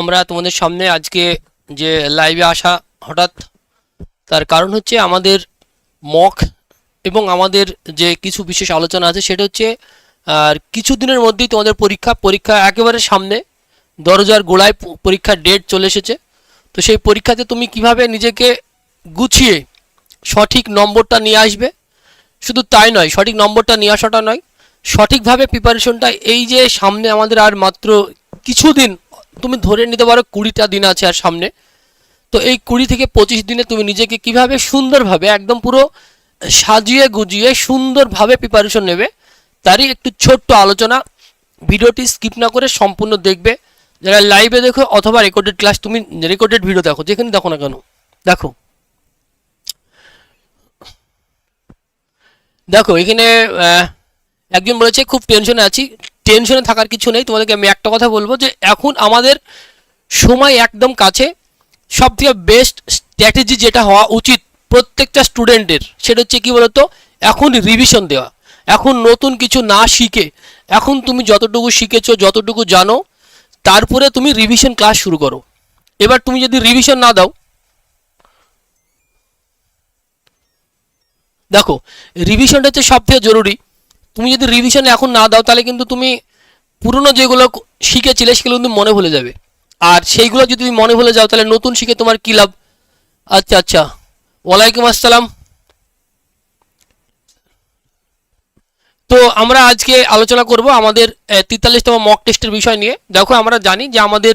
আমরা তোমাদের সামনে আজকে যে লাইভে আসা হঠাৎ, তার কারণ হচ্ছে আমাদের মক এবং আমাদের যে কিছু বিশেষ আলোচনা আছে, সেটা হচ্ছে, আর কিছু দিনের মধ্যেই তোমাদের পরীক্ষা পরীক্ষা একেবারে সামনে, দরজার গোড়ায় পরীক্ষার ডেট চলে এসেছে। তো সেই পরীক্ষাতে তুমি কীভাবে নিজেকে গুছিয়ে সঠিক নম্বরটা নিয়ে আসবে? শুধু তাই নয়, সঠিক নম্বরটা নিয়ে আসাটা নয়, সঠিকভাবে প্রিপারেশনটা এই যে সামনে আমাদের আর মাত্র কিছুদিন তুমি ধরে নিতে পারো কুড়িটা দিন আছে আর সামনে। তো এই কুড়ি থেকে পঁচিশ দিনে তুমি নিজেকে কীভাবে সুন্দরভাবে একদম পুরো সাজিয়ে গুজিয়ে সুন্দরভাবে প্রিপারেশন নেবে, তারই একটু ছোট্ট আলোচনা। ভিডিওটি স্কিপ না করে সম্পূর্ণ দেখবে। যারা লাইভে দেখো অথবা রেকর্ডেড ক্লাস তুমি রেকর্ডেড ভিডিও দেখো, যেখানে দেখো না কেন? দেখো। দেখো, এখানে একজন বলেছে, খুব টেনশনে আছি। টেনশনে থাকার কিছু নেই। তোমাদেরকে আমি একটা কথা বলব যে এখন আমাদের সময় একদম কাছে। সব থেকে বেস্ট স্ট্র্যাটেজি যেটা হওয়া উচিত প্রত্যেকটা স্টুডেন্টের সেটা হচ্ছে কি বলতো? এখন রিভিশন দেওয়া। এখন নতুন কিছু না শিখে। এখন তুমি যতটুকু শিখেছো, যতটুকু জানো, তারপরে তুমি রিভিশন ক্লাস শুরু করো। এবার তুমি যদি রিভিশন না দাও, দেখো রিভিশনটা হচ্ছে সব থেকে জরুরি। তুমি যদি রিভিশন এখন না দাও, তাহলে কিন্তু তুমি পুরনো যেগুলো শিখেছিলে, সেগুলো কিন্তু মনে ভুলে যাবে। আর সেইগুলো যদি তুমি মনে ভুলে যাও, তাহলে নতুন শিখে তোমার কী লাভ? আচ্ছা আচ্ছা। ওয়ালাইকুম আসসালাম। তো আমরা আজকে আলোচনা করব আমাদের তেতাল্লিশতম মক টেস্টের বিষয় নিয়ে। দেখো, আমরা জানি যে আমাদের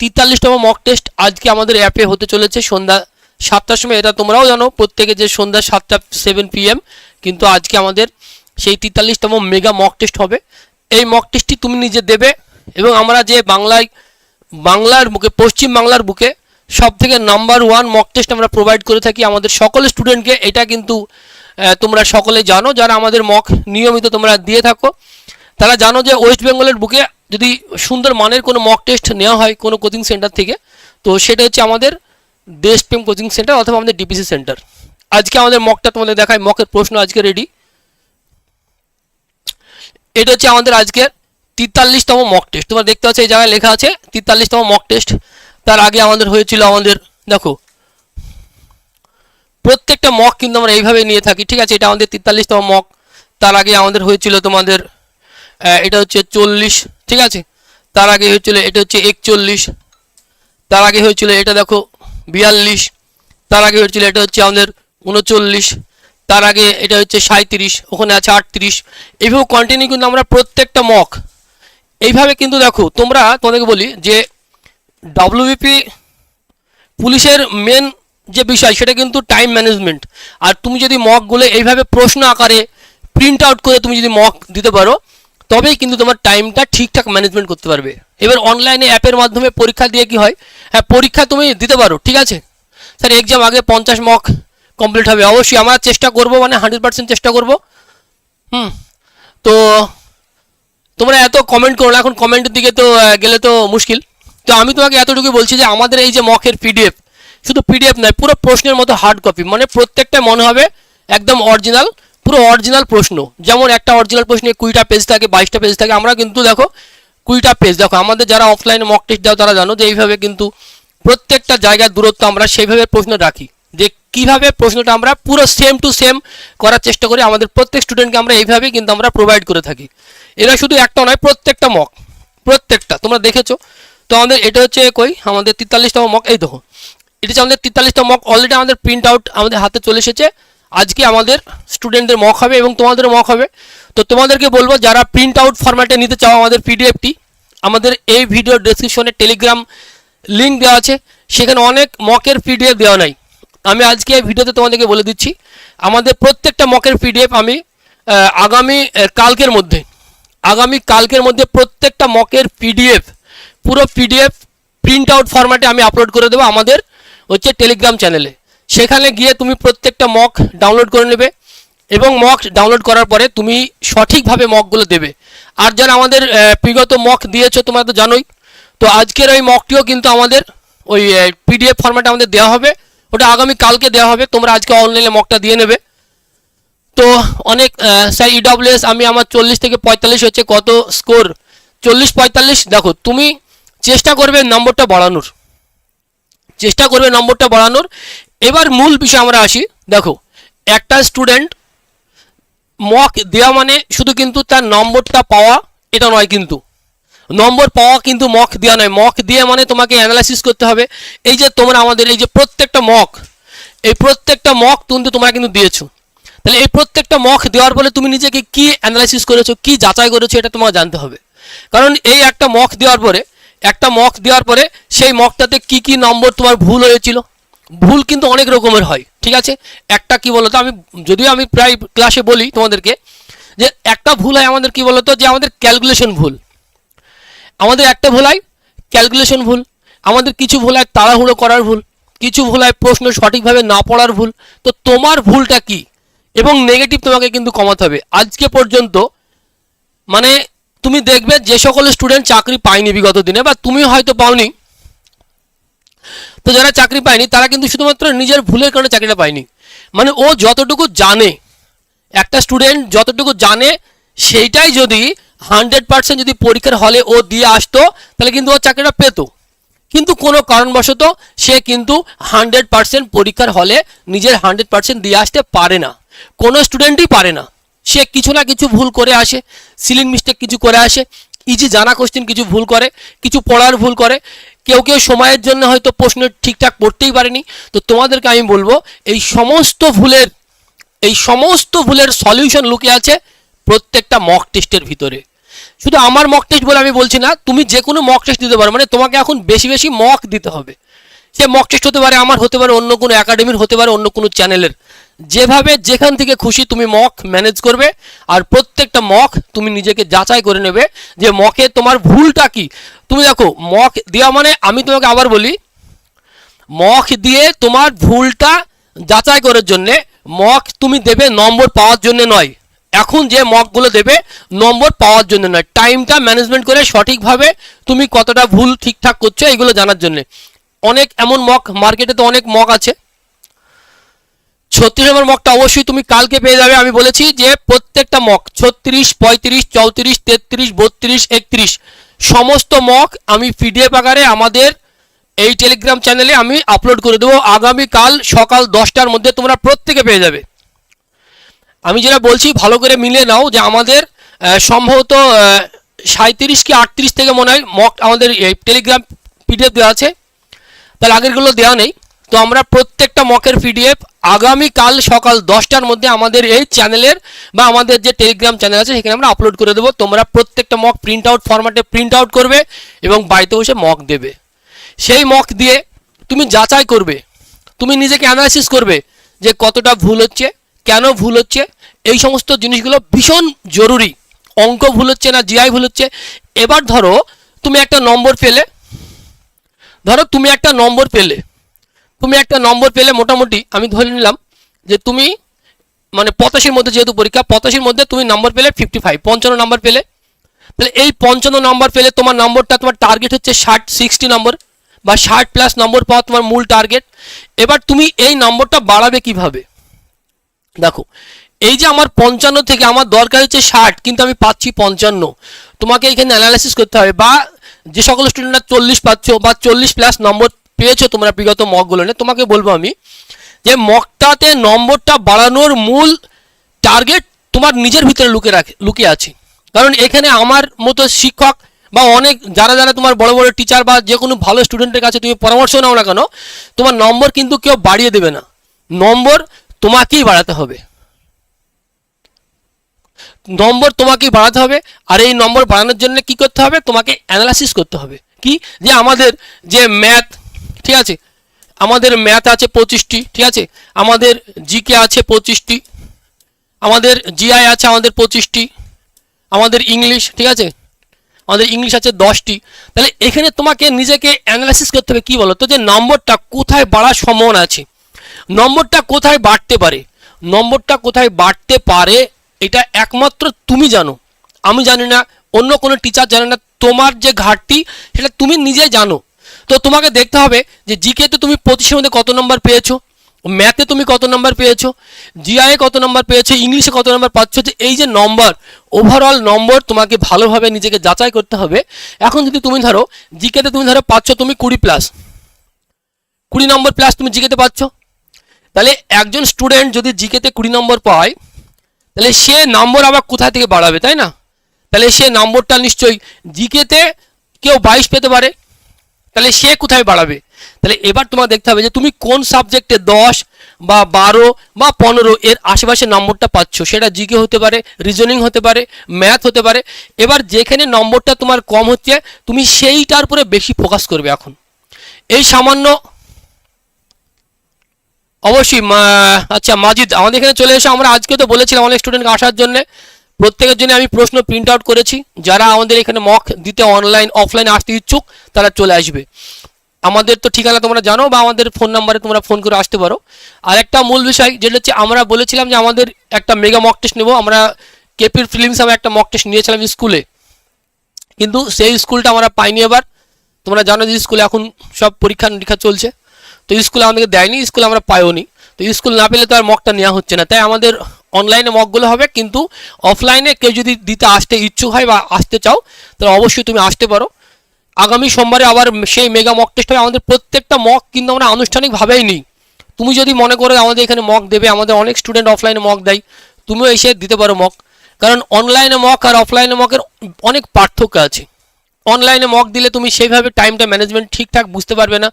তেতাল্লিশতম মক টেস্ট আজকে আমাদের অ্যাপে হতে চলেছে সন্ধ্যা সাতটার সময়। এটা তোমরাও জানো, প্রত্যেকে যে সন্ধ্যা সাতটা সেভেন পিএম কিন্তু আজকে আমাদের সেই তেতাল্লিশতম মেগা মক টেস্ট হবে। এই মক টেস্টটি তুমি নিজে দেবে এবং আমরা যে বাংলায়, বাংলার বুকে, পশ্চিম বাংলার বুকে সব থেকে নাম্বার ওয়ান মক টেস্ট আমরা প্রোভাইড করে থাকি আমাদের সকল স্টুডেন্টকে এটা কিন্তু তোমরা সকলে জানো, যারা আমাদের মক নিয়মিত তোমরা দিয়ে থাকো। তারা জানো যে ওয়েস্ট বেঙ্গলের বুকে যদি সুন্দর মানের কোনো মক টেস্ট নেওয়া হয় কোনো কোচিং সেন্টার থেকে, তো সেটা হচ্ছে আমাদের দেশপ্রেম কোচিং সেন্টার অথবা আমাদের ডিপিসি সেন্টার আজকে আমাদের মকটা তোমাদের দেখায় মকের প্রশ্ন আজকে রেডি এটা হচ্ছে আমাদের আজকের তেতাল্লিশতম মক টেস্ট তোমরা দেখতে পাচ্ছ এই জায়গায় লেখা আছে তেতাল্লিশতম মক টেস্ট তার আগে আমাদের হয়েছিল আমাদের, দেখো, প্রত্যেকটা মক কিন্তু আমরা এইভাবে নিয়ে থাকি, ঠিক আছে? এটা আমাদের তেতাল্লিশতম মক তার আগে আমাদের হয়েছিল তোমাদের এটা হচ্ছে চল্লিশ, ঠিক আছে? তার আগে হয়েছিল, এটা হচ্ছে একচল্লিশ। তার আগে হয়েছিল, এটা দেখো, বিয়াল্লিশ। তার আগে হয়েছিল, এটা হচ্ছে আমাদের উনচল্লিশ। তার আগে এটা হচ্ছে সাঁত্রিশ ওখানে আছে আটত্রিশ। এইভাবে কন্টিনিউ কিন্তু আমরা প্রত্যেকটা মক এইভাবে কিন্তু দেখো, তোমরা তোমাদেরকে বলি যে ডব্লিউবিপি পুলিশের মেন যে বিষয়, সেটা কিন্তু টাইম ম্যানেজমেন্ট আর তুমি যদি মকগুলো এইভাবে প্রশ্ন আকারে প্রিন্ট আউট করে তুমি যদি মক দিতে পারো, তবেই কিন্তু তোমার টাইমটা ঠিকঠাক ম্যানেজমেন্ট করতে পারবে। এবার অনলাইনে অ্যাপের মাধ্যমে পরীক্ষা দিয়ে কি হয়? হ্যাঁ পরীক্ষা তুমি দিতে পারো, ঠিক আছে? স্যার এক্সাম আগে পঞ্চাশ মক কমপ্লিট হবে। অবশ্যই আমরা চেষ্টা করব মানে হান্ড্রেড পার্সেন্ট চেষ্টা করব। হুম। তো তোমরা এত কমেন্ট করো না, এখন কমেন্টের দিকে তো গেলে তো মুশকিল। তো আমি তোমাকে এতটুকু বলছি যে, আমাদের এই যে মকের পিডিএফ শুধু পিডিএফ নয়, পুরো প্রশ্নের মতো হার্ড কপি মানে প্রত্যেকটা মনে হবে একদম অরিজিনাল পুরো অরিজিনাল প্রশ্ন। যেমন একটা অরিজিনাল প্রশ্নে কুড়িটা পেজ থাকে, বাইশটা পেজ থাকে, আমরা কিন্তু দেখো কুড়িটা পেজ দেখো, আমাদের যারা অফলাইনে মক টেস্ট দাও, তারা জানো যে এইভাবে কিন্তু প্রত্যেকটা জায়গার দূরত্ব আমরা সেইভাবে প্রশ্ন রাখি। যে কীভাবে প্রশ্নটা আমরা পুরো সেম টু সেম করার চেষ্টা করি, আমাদের প্রত্যেক স্টুডেন্টকে আমরা এইভাবেই কিন্তু আমরা প্রোভাইড করে থাকি। এরা শুধু একটা নয়, প্রত্যেকটা মক প্রত্যেকটা, তোমরা দেখেছ? তো আমাদের এটা হচ্ছে কই? আমাদের তেতাল্লিশতম মক এই দেখো। এটা হচ্ছে আমাদের তেতাল্লিশতম মক অলরেডি আমাদের প্রিন্ট আউট আমাদের হাতে চলে এসেছে। আজকে আমাদের স্টুডেন্টদের মক হবে এবং তোমাদের মক হবে। তো তোমাদেরকে বলব, যারা প্রিন্ট আউট ফরম্যাটে নিতে চাও আমাদের পিডিএফটি আমাদের এই ভিডিও ডেসক্রিপশনে টেলিগ্রাম লিঙ্ক দেওয়া আছে। সেখানে অনেক মকের পিডিএফ দেওয়া নাই। আমি আজকে ভিডিওতে তোমাদেরকে বলে দিচ্ছি, আমাদের প্রত্যেকটা মকের পিডিএফ আমি আগামী কালকের মধ্যে, আগামী কালকের মধ্যে প্রত্যেকটা মকের পিডিএফ, পুরো পিডিএফ প্রিন্ট আউট ফরম্যাটে আমি আপলোড করে দেবো আমাদের হচ্ছে টেলিগ্রাম চ্যানেলে সেখানে গিয়ে তুমি প্রত্যেকটা মক ডাউনলোড করে নেবে এবং মক ডাউনলোড করার পরে তুমি সঠিকভাবে মকগুলো দেবে। আর যারা আমাদের বিগত মক দিয়েছ তোমরা তো জানোই, তো আজকের ওই মকটিও কিন্তু আমাদের ওই পিডিএফ ফরম্যাটে আমাদের দেওয়া হবে। ওটা আগামী কালকে দেওয়া হবে। তোমরা আজকে অনলাইনে মকটা দিয়ে নেবে। তো অনেক স্যার ইডব্লিউএস আমি আমার চল্লিশ থেকে পঁয়তাল্লিশ হচ্ছে কত স্কোর চল্লিশ, পঁয়তাল্লিশ, দেখো, তুমি চেষ্টা করবে নম্বরটা বাড়ানোর। চেষ্টা করবে নম্বরটা বাড়ানোর। এবার মূল বিষয় আমরা আসি। দেখো, একটা স্টুডেন্ট মক দেওয়া মানে শুধু কিন্তু তার নম্বরটা পাওয়া, এটা নয় কিন্তু। নম্বর পাওয়া কিন্তু মক দেওয়া নয়। মক দিয়ে মানে তোমাকে অ্যানালাইসিস করতে হবে। এই যে তোমরা আমাদের এই যে প্রত্যেকটা মক এই প্রত্যেকটা মক কিন্তু তোমরা কিন্তু দিয়েছ। তাহলে এই প্রত্যেকটা মক দেওয়ার ফলে তুমি নিজেকে কি অ্যানালাইসিস করেছ, কি যাচাই করেছ এটা তোমাকে জানতে হবে। কারণ এই একটা মক দেওয়ার পরে, একটা মক দেওয়ার পরে সেই মকটাতে কি কি নম্বর তোমার ভুল হয়েছিল। ভুল কিন্তু অনেক রকমের হয়, ঠিক আছে? একটা কি বলতো, আমি যদিও আমি প্রায় ক্লাসে বলি তোমাদেরকে, যে একটা ভুল হয় আমাদের কি বলতো, যে আমাদের ক্যালকুলেশন ভুল। আমাদের একটা ভুল হয় ক্যালকুলেশন ভুল। আমাদের কিছু ভুল হয়, তাড়াহুড়ো করার ভুল। কিছু ভুল হয়, প্রশ্ন সঠিকভাবে না পড়ার ভুল। তো তোমার ভুলটা কি? এবং নেগেটিভ তোমাকে কিন্তু কমাতে হবে। আজকে পর্যন্ত মানে তুমি দেখবে যে সকল স্টুডেন্ট চাকরি পায়নি বিগত দিনে, বা তুমি হয়তো পাওনি। তো যারা চাকরি পায়নি, তারা কিন্তু শুধুমাত্র নিজের ভুলের কারণে চাকরিটা পায়নি। মানে ও যতটুকু জানে, একটা স্টুডেন্ট যতটুকু জানে, সেইটাই যদি হান্ড্রেড পার্সেন্ট যদি পরীক্ষার হলে ও দিয়ে আসতো, তাহলে কিন্তু ও চাকরিটা পেতো। কিন্তু কোনো কারণবশত সে কিন্তু হান্ড্রেড পার্সেন্ট পরীক্ষার হলে নিজের হান্ড্রেড পার্সেন্ট দিয়ে আসতে পারে না। কোনো স্টুডেন্টই পারে না। সে কিছু না কিছু ভুল করে আসে। সিলিং মিস্টেক কিছু করে আসে। ইজি জানা কোশ্চেন কিছু ভুল করে, কিছু পড়ার ভুল করে। কেউ কেউ সময়ের জন্য হয়তো প্রশ্ন ঠিকঠাক পড়তেই পারেনি। তো তোমাদেরকে আমি বলব, এই সমস্ত ভুলের, এই সমস্ত ভুলের সলিউশন লুকিয়ে আছে প্রত্যেকটা মক টেস্টের ভিতরে। শুধু আমার মক টেস্ট বলে আমি বলছি না, তুমি যে কোনো মক টেস্ট দিতে পারো মানে তোমাকে এখন বেশি বেশি মক দিতে হবে। সে মক টেস্ট হতে পারে, আমার হতে পারে, অন্য কোনো একাডেমির হতে পারে, অন্য কোনো চ্যানেলের যেভাবে যেখান থেকে খুশি তুমি মক ম্যানেজ করবে, আর প্রত্যেকটা মক তুমি নিজেকে যাচাই করে নেবে যে মকে তোমার ভুলটা কি। তুমি দেখো মক দেওয়া মানে আমি তোমাকে আবার বলি মক দিয়ে তোমার ভুলটা যাচাই করার জন্যে মক তুমি দেবে নম্বর পাওয়ার জন্য নয়। এখন যে মকগুলো দেবে, নম্বর পাওয়ার জন্য নয়। টাইমটা ম্যানেজমেন্ট করে সঠিকভাবে তুমি কতটা ভুল ঠিকঠাক করছ এগুলো জানার জন্য। অনেক এমন মক মার্কেটে তো অনেক মক আছে। ছত্রিশ নম্বর মকটা অবশ্যই তুমি কালকে পেয়ে যাবে, আমি বলেছি যে প্রত্যেকটা মক ছত্রিশ, পঁয়ত্রিশ, চৌত্রিশ, তেত্রিশ, বত্রিশ, একত্রিশ, সমস্ত মক আমি পিডিএফ আকারে আমাদের এই টেলিগ্রাম চ্যানেলে আমি আপলোড করে দেবো। আগামীকাল সকাল দশটার মধ্যে তোমরা প্রত্যেকে পেয়ে যাবে। আমি যেটা বলছি, ভালো করে মিলে নাও যে আমাদের সম্ভবত সাঁত্রিশ কি আটত্রিশ থেকে মনে হয় মক আমাদের এই টেলিগ্রাম পিডিএফ দেওয়া আছে। তাহলে আগেরগুলো দেওয়া নেই। তো আমরা প্রত্যেকটা মকের পিডিএফ আগামীকাল সকাল দশটার মধ্যে আমাদের এই চ্যানেলের বা আমাদের যে টেলিগ্রাম চ্যানেল আছে, সেখানে আমরা আপলোড করে দেবো। তোমরা প্রত্যেকটা মক প্রিন্ট আউট ফরম্যাটে প্রিন্ট আউট করবে এবং বাড়িতে বসে মক দেবে। সেই মক দিয়ে তুমি যাচাই করবে। তুমি নিজেকে অ্যানালাইসিস করবে যে কতটা ভুল হচ্ছে, কেন ভুল হচ্ছে এই সমস্ত জিনিসগুলো ভীষণ জরুরি। অঙ্ক ভুল হচ্ছে না জিআই ভুল হচ্ছে। এবার ধরো, তুমি একটা নম্বর পেলে। ধরো, তুমি একটা নম্বর পেলে। তুমি একটা নম্বর পেলে মোটামুটি, আমি ধরে নিলাম যে তুমি মানে পঁচাশির মধ্যে যেহেতু পরীক্ষা, পঁচাশির মধ্যে তুমি নম্বর পেলে ফিফটি ফাইভ পঞ্চান্ন নম্বর পেলে। তাহলে এই পঞ্চান্ন নম্বর পেলে তোমার নম্বরটা, তোমার টার্গেট হচ্ছে ষাট সিক্সটি নম্বর বা ষাট প্লাস নম্বর পাওয়া তোমার মূল টার্গেট এবার তুমি এই নম্বরটা বাড়াবে কীভাবে? দেখো এই যে আমার পঞ্চান্ন থেকে আমার দরকার হচ্ছে ষাট, কিন্তু আমি পাচ্ছি পঞ্চান্ন। তোমাকে এখানে অ্যানালাইসিস করতে হবে, বা যে সকল স্টুডেন্টরা চল্লিশ পাচ্ছ বা চল্লিশ প্লাস নম্বর পেয়েছ তোমরা বিগত মকগুলো নিয়ে, তোমাকে বলব আমি যে মকটাতে নম্বরটা বাড়ানোর মূল টার্গেট তোমার নিজের ভিতরে লুকিয়ে রাখে, লুকিয়ে আছে। কারণ এখানে আমার মতো শিক্ষক বা অনেক, যারা যারা তোমার বড় বড় টিচার বা যে কোনো ভালো স্টুডেন্টের কাছে তুমি পরামর্শ নাও না কেন, তোমার নম্বর কিন্তু কেউ বাড়িয়ে দেবে না। নম্বর তোমাকেই বাড়াতে হবে। নম্বর তোমাকেই বাড়াতে হবে, আর এই নম্বর বাড়ানোর জন্য কি করতে হবে? তোমাকে অ্যানালাইসিস করতে হবে। কি? যে আমাদের যে ম্যাথ ঠিক আছে? আমাদের ম্যাথ আছে পঁচিশটি, ঠিক আছে? আমাদের জিকে আছে পঁচিশটি, আমাদের জিআই আছে আমাদের পঁচিশটি, আমাদের ইংলিশ ঠিক আছে? আমাদের ইংলিশ আছে দশটি। তাহলে এখানে তোমাকে নিজেকে অ্যানালাইসিস করতে হবে, কী বলো তো যে নম্বরটা কোথায় বাড়ার সম্ভাবনা আছে? নম্বরটা কোথায় বাড়তে পারে? নম্বরটা কোথায় বাড়তে পারে এটা একমাত্র তুমি জানো। আমি জানি না, অন্য কোনো টিচার জানে না, তোমার যে ঘাটতি, সেটা তুমি নিজেই জানো। তো তোমাকে দেখতে হবে যে জিকেতে তুমি পঁচিশের মধ্যে কত নম্বর পেয়েছ ম্যাথে তুমি কত নম্বর পেয়েছ জিআইয়ে কত নম্বর পেয়েছ ইংলিশে কত নম্বর পাচ্ছ, যে এই যে নম্বর ওভারঅল নম্বর তোমাকে ভালোভাবে নিজেকে যাচাই করতে হবে। এখন যদি তুমি ধরো জিকেতে তুমি ধরো পাচ্ছ তুমি কুড়ি প্লাস কুড়ি নম্বর প্লাস তুমি জিকেতে পাচ্ছ। তাহলে একজন স্টুডেন্ট যদি জিকেতে কুড়ি নম্বর পায় তাহলে সে নম্বর আবার কোথা থেকে বাড়াবে, তাই না? তাহলে সে নম্বরটা নিশ্চয়ই জিকেতে কেউ বাইশ পেতে পারে। তাহলে সে কোথায় বাড়াবে? তাহলে এবার তোমার দেখতে হবে যে তুমি কোন সাবজেক্টে দশ বা বারো বা পনেরো এর আশেপাশে নম্বরটা পাচ্ছ। সেটা জিকে হতে পারে, রিজনিং হতে পারে, ম্যাথ হতে পারে। এবার যেখানে নম্বরটা তোমার কম হচ্ছে, তুমি সেইটার উপরে বেশি ফোকাস করবে এখন। এই সামান্য অবশ্যই আচ্ছা মাজিদ, আমাদের এখানে চলে এসে। আমরা আজকে তো বলেছিলাম অনেক স্টুডেন্টকে আসার জন্য। প্রত্যেকের জন্য আমি প্রশ্ন প্রিন্ট আউট করেছি। যারা আমাদের এখানে মক দিতে অনলাইন অফলাইন আসতে ইচ্ছুক, তারা চলে আসবে। আমাদের তো ঠিকানা তোমরা জানো বা আমাদের ফোন নাম্বারে তোমরা ফোন করে আসতে পারো। আর একটা মূল বিষয়, যেটা হচ্ছে আমরা বলেছিলাম যে আমাদের একটা মেগা মক টেস্ট নেব। আমরা কেপির ফিলিংস আমি একটা মক টেস্ট নিয়েছিলাম স্কুলে। কিন্তু সেই স্কুলটা আমরা পাইনি এবার। তোমরা জানো যে স্কুলে এখন সব পরীক্ষা নিরীক্ষা চলছে। তো স্কুলে আমাদেরকে দেয়নি, স্কুলে আমরা পাইওনি। তো স্কুল না পেলে তো আর মকটা নেওয়া হচ্ছে না। তাই আমাদের অনলাইনে মকগুলো হবে, কিন্তু অফলাইনে কেউ যদি দিতে আসতে ইচ্ছুক হয় বা আসতে চাও, তাহলে অবশ্যই তুমি আসতে পারো। আগামী সোমবারে আবার সেই মেগা মক টেস্ট হবে। আমাদের প্রত্যেকটা মক কিন্তু আমরা আনুষ্ঠানিকভাবেই নিই। তুমি যদি মনে করো আমাদের এখানে মক দেবে, আমাদের অনেক স্টুডেন্ট অফলাইনে মক দেয়, তুমিও এসে দিতে পারো মক কারণ অনলাইনে মক আর অফলাইনে মকের অনেক পার্থক্য আছে। অনলাইনে মক দিলে তুমি সেইভাবে টাইমটা ম্যানেজমেন্ট ঠিকঠাক বুঝতে পারবে না।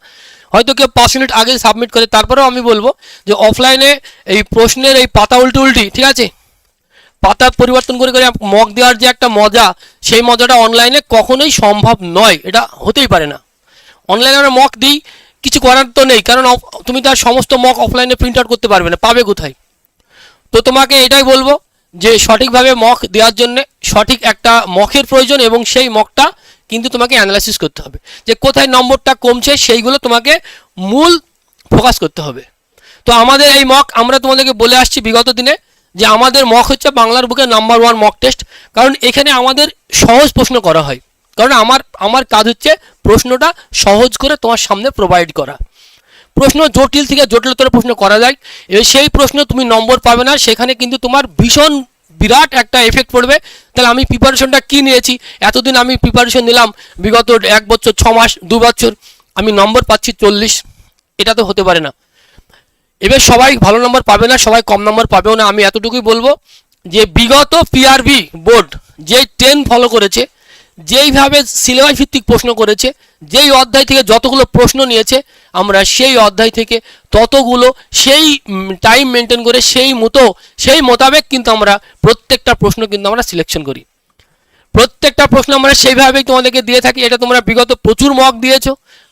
হয়তো কেউ পাঁচ মিনিট আগে সাবমিট করে, তারপরেও আমি বলব যে অফলাইনে এই প্রশ্নের এই পাতা উল্টি উল্টি ঠিক আছে? পাতা পরিবর্তন করে করে মক দেওয়ার যে একটা মজা, সেই মজাটা অনলাইনে কখনোই সম্ভব নয়। এটা হতেই পারে না। অনলাইনে আমরা মক দিই, কিছু করার তো নেই, কারণ তুমি তার সমস্ত মক অফলাইনে প্রিন্ট আউট করতে পারবে না, পাবে কোথায়? তো তোমাকে এটাই বলব যে সঠিকভাবে মক দেওয়ার জন্য সঠিক একটা মকের প্রয়োজন এবং সেই মকটা কিন্তু তোমাকে অ্যানালাইসিস করতে হবে যে কোথায় নম্বরটা কমছে সেইগুলো তোমাকে মূল ফোকাস করতে হবে। তো আমাদের এই মক আমরা তোমাদেরকে বলে আসছি বিগত দিনে যে আমাদের মক হচ্ছে বাংলার বুকে নাম্বার ওয়ান মক টেস্ট কারণ এখানে আমাদের সহজ প্রশ্ন করা হয়। কারণ আমার আমার কাজ হচ্ছে প্রশ্নটা সহজ করে তোমার সামনে প্রোভাইড করা। প্রশ্ন জটিল থেকে জটিলতর প্রশ্ন করা যায়। সেই প্রশ্ন তুমি নম্বর পাবে না, সেখানে কিন্তু তোমার ভীষণ বিরাট একটা এফেক্ট পড়বে। তাহলে আমি প্রিপারেশনটা কি নিয়েছি? এতদিন আমি প্রিপারেশন নিলাম, বিগত এক বছর, ছ মাস, দু বছর, আমি নম্বর পাচ্ছি চল্লিশ। এটা তো হতে পারে না। এবার সবাই ভালো নম্বর পাবে না, সবাই কম নম্বর পাবেও না। আমি এতটুকুই বলব যে বিগত পিআরবি বোর্ড যে ট্রেন ফলো করেছে, যেইভাবে সিলেবাস ভিত্তিক প্রশ্ন করেছে, যেই অধ্যায় থেকে যতগুলো প্রশ্ন নিয়েছে আমরা সেই অধ্যায় থেকে ততগুলো সেই টাইম মেনটেন করে সেই মতো, সেই মোতাবেক কিন্তু আমরা প্রত্যেকটা প্রশ্ন কিন্তু আমরা সিলেকশন করি। প্রত্যেকটা প্রশ্ন আমরা সেইভাবেই তোমাদেরকে দিয়ে থাকি, এটা তোমরা বিগত প্রচুর মক দিয়েছ।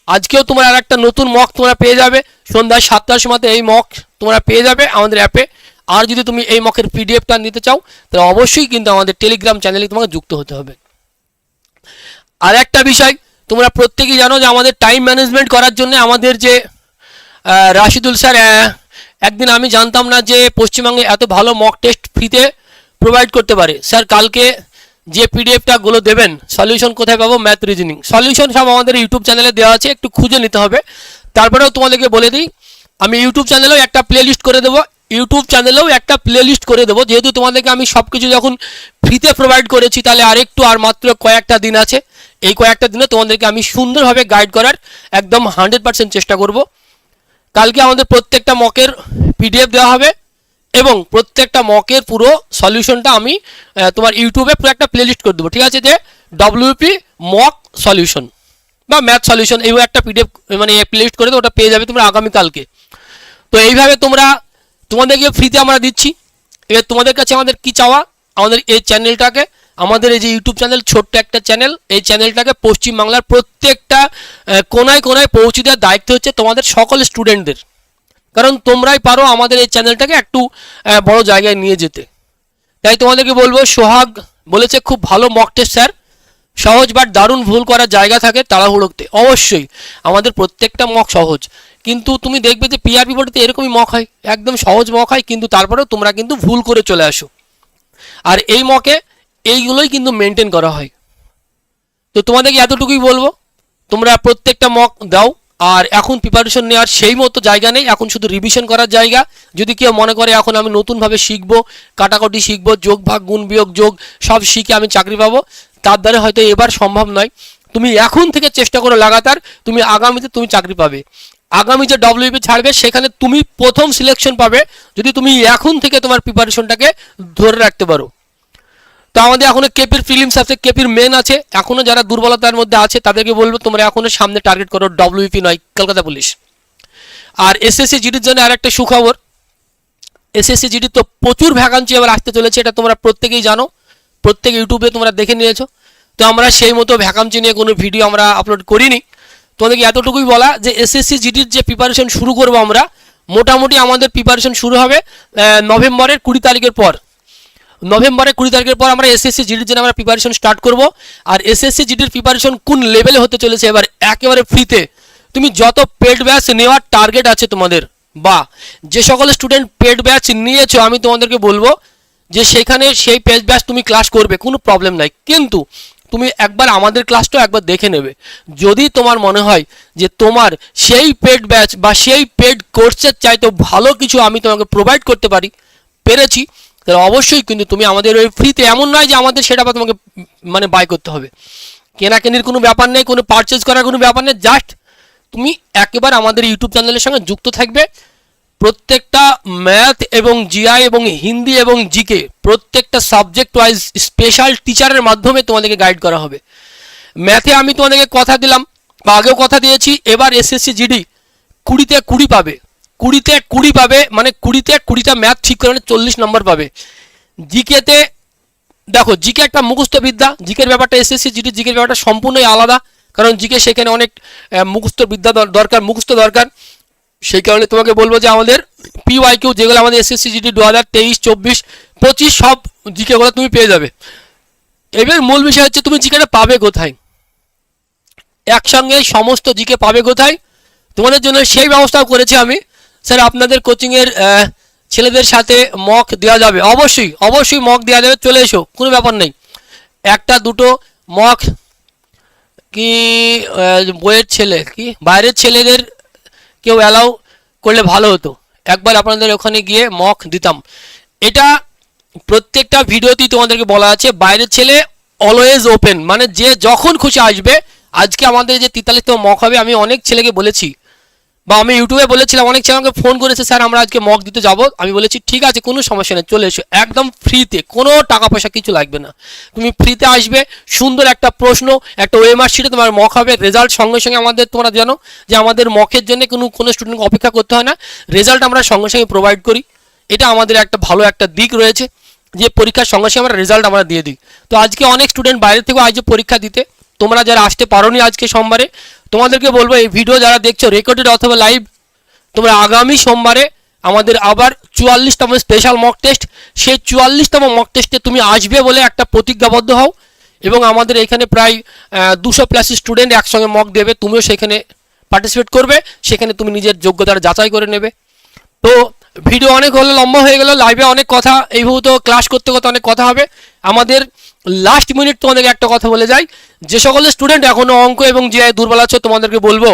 আজকেও তোমরা আর একটা নতুন মক তোমরা পেয়ে যাবে। সন্ধ্যা সাতটার সময় এই মক তোমরা পেয়ে যাবে আমাদের অ্যাপে আর যদি তুমি এই মকের পিডিএফটা নিতে চাও, তাহলে অবশ্যই কিন্তু আমাদের টেলিগ্রাম চ্যানেলে তোমাকে যুক্ত হতে হবে। আর একটা বিষয় তোমরা প্রত্যেকেই জানো যে আমাদের টাইম ম্যানেজমেন্ট করার জন্য আমাদের যে রাশিদুল স্যার একদিন আমি জানতাম না যে পশ্চিমবঙ্গে এত ভালো মক টেস্ট ফ্রিতে প্রোভাইড করতে পারে। স্যার, কালকে যে পিডিএফটা গুলো দেবেন সলিউশন কোথায় পাবো? ম্যাথ রিজনিং সলিউশন সব আমাদের ইউটিউব চ্যানেলে দেওয়া আছে, একটু খুঁজে নিতে হবে। তারপরেও তোমাদেরকে বলে দিই, আমি ইউটিউব চ্যানেলেও একটা প্লে লিস্ট করে দেবো। ইউটিউব চ্যানেলেও একটা প্লে লিস্ট করে দেবো। যেহেতু তোমাদেরকে আমি সব কিছু যখন ফ্রিতে প্রোভাইড করেছি, তাহলে আরেকটু আর মাত্র কয়েকটা দিন আছে। এই কয়েকটা দিনে তোমাদেরকে আমি সুন্দরভাবে গাইড করার একদম হান্ড্রেড পার্সেন্ট চেষ্টা করব। কালকে আমাদের প্রত্যেকটা মকের পিডিএফ দেওয়া হবে এবং প্রত্যেকটা মকের পুরো সলিউশনটা আমি তোমার ইউটিউবে পুরো একটা প্লেলিস্ট করে দেবো, ঠিক আছে? যে ডব্লিউপি মক সলিউশন বা ম্যাথ সলিউশন এইভাবে একটা পিডিএফ মানে প্লেলিস্ট করে দেবো, ওটা পেয়ে যাবে তোমরা আগামীকালকে তো এইভাবে তোমরা, তোমাদেরকে ফ্রিতে আমরা দিচ্ছি। এবার তোমাদের কাছে আমাদের কি চাওয়া? আমাদের এই চ্যানেলটাকে আমাদের এই যে ইউটিউব চ্যানেল ছোট্ট একটা চ্যানেল এই চ্যানেলটাকে পশ্চিমবাংলার প্রত্যেকটা কোনায় কোনায় পৌঁছে দেওয়ার দায়িত্ব হচ্ছে তোমাদের সকল স্টুডেন্টদের কারণ তোমরাই পারো আমাদের এই চ্যানেলটাকে একটু বড় জায়গায় নিয়ে যেতে। তাই তোমাদেরকে বলব, সোহাগ বলেছে খুব ভালো মক টেস্ট স্যার। সহজ বাট দারুণ ভুল করার জায়গা থাকে তাড়াহুড়োতে অবশ্যই, আমাদের প্রত্যেকটা মক সহজ। কিন্তু তুমি দেখবে যে পিআরপি বোর্ডে এরকমই মক হয়। একদম সহজ মক হয়, কিন্তু তারপরেও তোমরা কিন্তু ভুল করে চলে আসো। আর এই মকে এইগুলোই কিন্তু মেনটেন করা হয়। তো তোমাদেরকে এতটুকুই বলব, তোমরা প্রত্যেকটা মক দাও, আর এখন প্রিপারেশন নেওয়ার সেই মতো জায়গা নেই, এখন শুধু রিভিশন করার জায়গা। যদি কেউ মনে করে এখন আমি নতুনভাবে শিখব, কাটাকাটি শিখব, যোগ ভাগ, গুণ বিয়োগ, যোগ সব শিখে আমি চাকরি পাবো, তার দ্বারা হয়তো এবার সম্ভব নয়। তুমি এখন থেকে চেষ্টা করো লাগাতার, তুমি আগামীতে তুমি চাকরি পাবে। আগামী যে ডব্লিউপি ছাড়বে, সেখানে তুমি প্রথম সিলেকশন পাবে, যদি তুমি এখন থেকে তোমার প্রিপারেশনটাকে ধরে রাখতে পারো। তো আমাদের এখনও কেপির ফিলিমস আছে কেপির মেন আছে। এখনও যারা দুর্বলতার মধ্যে আছে, তাদেরকে বলব তোমরা এখনও সামনে টার্গেট করো ডব্লিউপি নয়, কলকাতা পুলিশ আর এসএসসি জিডির জন্য আর একটা সুখবর এসএসসি জিডির তো প্রচুর ভ্যাকান্সি এবার আসতে চলেছে, এটা তোমরা প্রত্যেকেই জানো। প্রত্যেক ইউটিউবে তোমরা দেখে নিয়েছো। তো আমরা সেই মতো ভ্যাকান্সি নিয়ে কোনো ভিডিও আমরা আপলোড করিনি। তোমাদেরকে এতটুকুই বলা যে এসএসসি জিডির যে প্রিপারেশন শুরু করব আমরা, মোটামুটি আমাদের প্রিপারেশন শুরু হবে নভেম্বরের কুড়ি তারিখের পর। নভেম্বরের কুড়ি তারিখের পর আমরা এসএসসি জিডির জন্য আমরা প্রিপারেশন স্টার্ট করব। আর এসএসসি জিডির প্রিপারেশন কোন লেভেলে হতে চলেছে এবার একেবারে ফ্রিতে তুমি যত পেড ব্যাচ নেওয়ার টার্গেট আছে তোমাদের, বা যে সকল স্টুডেন্ট পেড ব্যাচ নিয়েছো, আমি তোমাদেরকে বলব যে সেখানে সেই পেড ব্যাচ তুমি ক্লাস করবে, কোনো প্রবলেম নাই। কিন্তু তুমি একবার আমাদের ক্লাসটাও একবার দেখে নেবে। যদি তোমার মনে হয় যে তোমার সেই পেড ব্যাচ বা সেই পেড কোর্সের চাইতে ভালো কিছু আমি তোমাকে প্রোভাইড করতে পারি, পেরেছি। তাহলে অবশ্যই কিন্তু তুমি আমাদের ওই ফ্রিতে এমন নয় যে আমাদের সেটা আবার তোমাকে মানে বাই করতে হবে। কেনাকেনির কোনো ব্যাপার নেই, কোনো পারচেজ করার কোনো ব্যাপার নেই জাস্ট তুমি একেবারে আমাদের ইউটিউব চ্যানেলের সঙ্গে যুক্ত থাকবে। প্রত্যেকটা ম্যাথ এবং জিআই এবং হিন্দি এবং জিকে প্রত্যেকটা সাবজেক্ট ওয়াইজ স্পেশাল টিচারের মাধ্যমে তোমাদেরকে গাইড করা হবে। ম্যাথে আমি তোমাদেরকে কথা দিলাম, বা আগেও কথা দিয়েছি, এবার এসএসসি জিডি কুড়িতে কুড়ি পাবে। কুড়িতে কুড়ি পাবে মানে কুড়িতে কুড়িটা ম্যাথ ঠিক করে মানে চল্লিশ নম্বর পাবে। জিকেতে, দেখো, জিকে একটা মুখস্থ বিদ্যা, জিকের ব্যাপারটা এসএসসি, জিডি, জিকের ব্যাপারটা সম্পূর্ণই আলাদা, কারণ জিকে সেখানে অনেক মুখস্থ বিদ্যা দর- দরকার, মুখস্থ দরকার। সেই কারণে তোমাকে বলব যে আমাদের পিওয়াই কিউ যেগুলো আমাদের এসএসসি, জিডি দু হাজার তেইশ, চব্বিশ, পঁচিশ সব জিকেগুলো তুমি পেয়ে যাবে। এবার মূল বিষয় হচ্ছে তুমি জিকেটা পাবে কোথায়? একসঙ্গে সমস্ত জিকে পাবে কোথায়? তোমাদের জন্য সেই ব্যবস্থাও করেছি আমি। স্যার, আপনাদের কোচিংয়ের ছেলেদের সাথে মক দেওয়া যাবে। অবশ্যই অবশ্যই মক দেওয়া যাবে। চলে এসো, কোনো ব্যাপার নেই। একটা, দুটো মক কি বইয়ের ছেলে, কি? বাইরের ছেলেদের কেউ অ্যালাউ করলে ভালো হতো। একবার আপনাদের ওখানে গিয়ে মক দিতাম। এটা প্রত্যেকটা ভিডিওতেই তোমাদেরকে বলা আছে, বাইরের ছেলে অলওয়েজ ওপেন মানে যে যখন খুশি আসবে, আজকে আমাদের যে তেতাল্লিশতম মক হবে, আমি অনেক ছেলেকে বলেছি বা আমি ইউটিউবে বলেছিলাম, অনেক ছেলে আমাকে ফোন করেছে, স্যার, আমরা আজকে মক দিতে যাব। আমি বলেছি, ঠিক আছে, কোনো সমস্যা নেই, চলে এসো। একদম ফ্রিতে কোনো টাকা পয়সা কিছু লাগবে না। তুমি ফ্রিতে আসবে, সুন্দর একটা প্রশ্ন, একটা ওয়েমার শিটে তোমার মক হবে রেজাল্ট সঙ্গে সঙ্গে আমাদের, তোমরা জানো যে আমাদের মকের জন্য কোনো কোনো স্টুডেন্টকে অপেক্ষা করতে হয় না। রেজাল্ট আমরা সঙ্গে সঙ্গে প্রোভাইড করি। এটা আমাদের একটা ভালো একটা দিক রয়েছে যে পরীক্ষার সঙ্গে সঙ্গে আমরা রেজাল্ট আমরা দিয়ে দিই। তো আজকে অনেক স্টুডেন্ট বাইরে থেকেও আসছে পরীক্ষা দিতে তোমরা যারা আসতে পারোনি আজকে সোমবারে, তোমাদেরকে বলব এই ভিডিও যারা দেখছ রেকর্ডেড অথবা লাইভ তোমরা আগামী সোমবারে আমাদের আবার চুয়াল্লিশতম স্পেশাল মক টেস্ট সেই চুয়াল্লিশতম মক টেস্টে তুমি আসবে বলে একটা প্রতিজ্ঞাবদ্ধ হও এবং আমাদের এখানে প্রায় দুশো প্লাস স্টুডেন্ট একসঙ্গে মক দেবে। তুমিও সেখানে পার্টিসিপেট করবে, সেখানে তুমি নিজের যোগ্যতার যাচাই করে নেবে। তো ভিডিও অনেক হলো, লম্বা হয়ে গেল লাইভে অনেক কথা এইভাবে তো ক্লাস করতে করতে অনেক কথা হবে। আমাদের লাস্ট মিনিট তোমাদেরকে একটা কথা বলে যাই। যে সকল স্টুডেন্ট এখনও অঙ্ক এবং যে দুর্বল আছো, তোমাদেরকে বলব,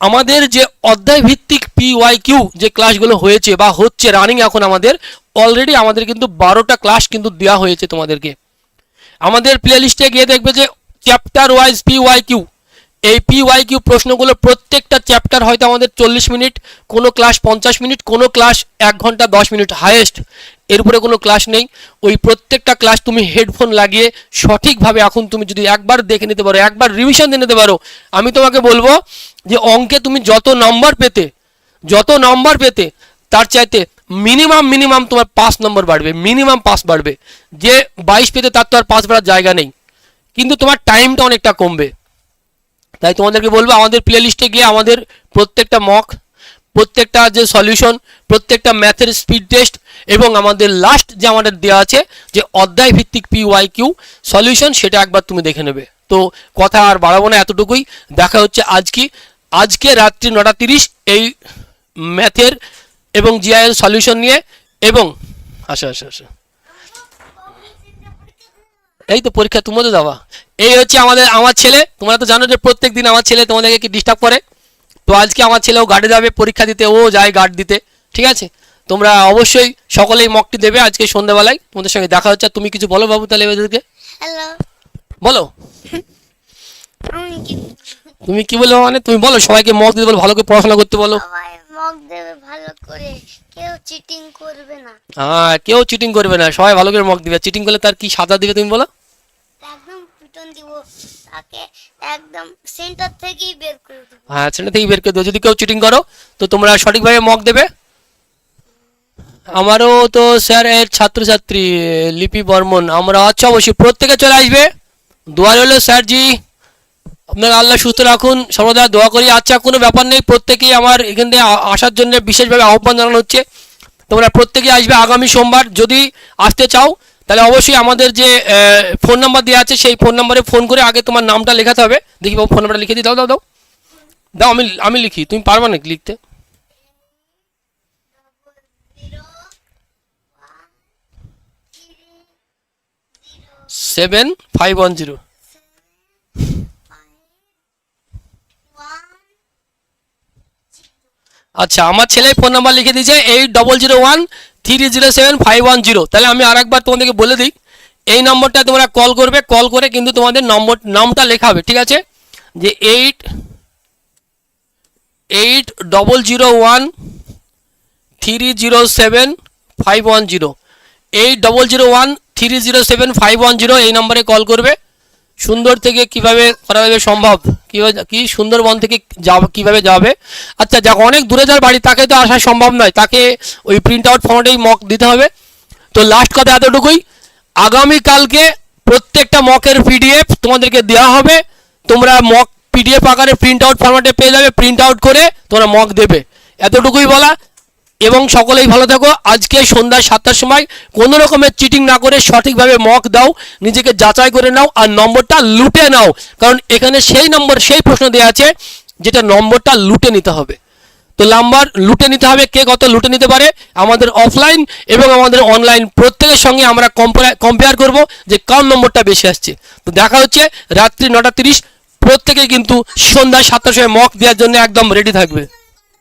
আমাদের যে অধ্যায় ভিত্তিক পিওয়াই কিউ যে ক্লাসগুলো হয়েছে বা হচ্ছে রানিং এখন আমাদের অলরেডি আমাদের কিন্তু বারোটা ক্লাস কিন্তু দেওয়া হয়েছে তোমাদেরকে। আমাদের প্লে লিস্টে গিয়ে দেখবে যে চ্যাপ্টার ওয়াইজ পিওয়াই কিউ এই পিওয়াই কিউ প্রশ্নগুলো প্রত্যেকটা চ্যাপ্টার হয়তো আমাদের চল্লিশ মিনিট, কোনো ক্লাস পঞ্চাশ মিনিট, কোনো ক্লাস এক ঘণ্টা দশ মিনিট হায়েস্ট এর উপরে কোনো ক্লাস নেই। ওই প্রত্যেকটা ক্লাস তুমি হেডফোন লাগিয়ে সঠিকভাবে এখন তুমি যদি একবার দেখে নিতে পারো, একবার রিভিশন দিয়ে নিতে পারো, আমি তোমাকে বলব যে অঙ্কে তুমি যত নম্বর পেতে, যত নম্বর পেতে, তার চাইতে মিনিমাম মিনিমাম তোমার পাঁচ নম্বর বাড়বে মিনিমাম পাস বাড়বে। যে বাইশ পেতে তার তো আর পাস বাড়ার জায়গা নেই। কিন্তু তোমার টাইমটা অনেকটা কমবে। তাই তোমাদেরকে বলব, আমাদের প্লে লিস্টে গিয়ে আমাদের প্রত্যেকটা মক প্রত্যেকটা যে সলিউশন প্রত্যেকটা ম্যাথের স্পিড টেস্ট এবং আমাদের লাস্ট যে আমাদের দেওয়া আছে, যে অধ্যায় ভিত্তিক পি ওয়াই কিউ সলিউশন সেটা একবার তুমি দেখে নেবে। তো কথা আর বাড়াবো না, এতটুকুই। দেখা হচ্ছে আজকে আজকে রাত্রি নটা তিরিশ, এই ম্যাথের এবং জিআইএল সলিউশন নিয়ে, এবং আসো আসো আসো। এই তো পরীক্ষা তোমাদের দেওয়া এই হচ্ছে আমাদের, আমার ছেলে, তোমরা তো জানো যে প্রত্যেক দিন আমার ছেলে তোমাদেরকে কি ডিস্টার্ব করে? তো আজকে আমার ছেলেও গার্ডে যাবে, পরীক্ষা দিতে, ও যায় গার্ড দিতে, ঠিক আছে? তোমরা অবশ্যই সকলেই মকটি দেবে আজকে সন্ধ্যাবেলায়। তোমাদের সঙ্গে দেখা হচ্ছে। তুমি কিছু বলো বাবু তাহলে এদেরকে? বলো। তুমি কি বলো মানে? তুমি বলো সবাইকে মক দিতে বলো ভালো করে পড়াশোনা করতে বলো। সবাই মগ দেবে ভালো করে। কেউ চিটিং করবে না। হ্যাঁ কেউ চিটিং করবে না। সবাই ভালো করে মক দিবে। চিটিং করলে তার কি সাজা দিবে তুমি বলো? একদম পিটন দিব। তাকে একদম সেন্টার থেকেই বের করে দেবো। হ্যাঁ সেটা থেকেই বের করে দেবো। যদি কেউ চিটিং করো তো তোমরা সঠিকভাবে মক দেবে। আমারও তো স্যার এর ছাত্রছাত্রী, লিপি বর্মন, আমরা আচ্ছা অবশ্যই। প্রত্যেকে চলে আসবে। দোয়া রইল স্যারজি। আপনার আল্লাহ সুস্থ রাখুন, সর্বদা দোয়া করি। আচ্ছা কোনো ব্যাপার নেই, প্রত্যেকেই আমার এখান থেকে আসার জন্য বিশেষভাবে আহ্বান জানানো হচ্ছে। তোমরা প্রত্যেকেই আসবে আগামী সোমবার। যদি আসতে চাও, তাহলে অবশ্যই আমাদের যে ফোন নাম্বার দেওয়া আছে, সেই ফোন নাম্বারে ফোন করে আগে তোমার নামটা লেখাতে হবে। দেখি বাবু, ফোন নাম্বারটা লিখে দিই। দাও দাও দাও। দাও, আমি আমি লিখি। তুমি পারবা নাকি লিখতে? সেভেন ফাইভ ওয়ান জিরো আচ্ছা আমার ছেলে ফোন নাম্বার লিখে দিয়েছে eight double zero one three zero seven five one zero তাহলে আমি আরেকবার তোমাদেরকে বলে দিই, এই নম্বরটা তোমরা কল করবে কল করে কিন্তু তোমাদের নম্বর নামটা লেখাবে ঠিক আছে? যে eight eight double zero one three zero seven five one zero eight double zero one three zero seven five one zero এই নম্বরে কল করবে। সুন্দর থেকে কীভাবে করা যাবে সম্ভব, কীভাবে কি সুন্দরবন থেকে যাব কীভাবে যাবে। আচ্ছা যাক, অনেক দূরে যার বাড়ি, তাকে তো আসা সম্ভব নয়। তাকে ওই প্রিন্ট আউট ফর্মেটেই মক দিতে হবে। তো লাস্ট কথা এতটুকুই। আগামীকালকে প্রত্যেকটা মকের পিডিএফ তোমাদেরকে দেওয়া হবে। তোমরা মক পিডিএফ আকারে প্রিন্ট আউট ফর্মেটে পেয়ে যাবে। প্রিন্ট আউট করে তোমরা মক দেবে। এতটুকুই বলা। এবং সকলেই ভালো থাকো। আজকে সন্ধ্যা সাতটার সময় কোনো রকমের চিটিং না করে সঠিকভাবে মক দাও, নিজেকে যাচাই করে নাও আর নম্বরটা লুটে নাও। কারণ এখানে সেই নম্বর, সেই প্রশ্ন দেওয়া আছে যেটা নম্বরটা লুটে নিতে হবে। তো নাম্বার লুটে নিতে হবে, কে কত লুটে নিতে পারে? আমাদের অফলাইন এবং আমাদের অনলাইন প্রত্যেকের সঙ্গে আমরা কম্পেয়ার করব যে কার নম্বরটা বেশি আসছে। তো দেখা হচ্ছে রাত্রি নটা তিরিশ প্রত্যেকে কিন্তু সন্ধ্যা সাতটার সময় মক দেওয়ার জন্য একদম রেডি থাকবে।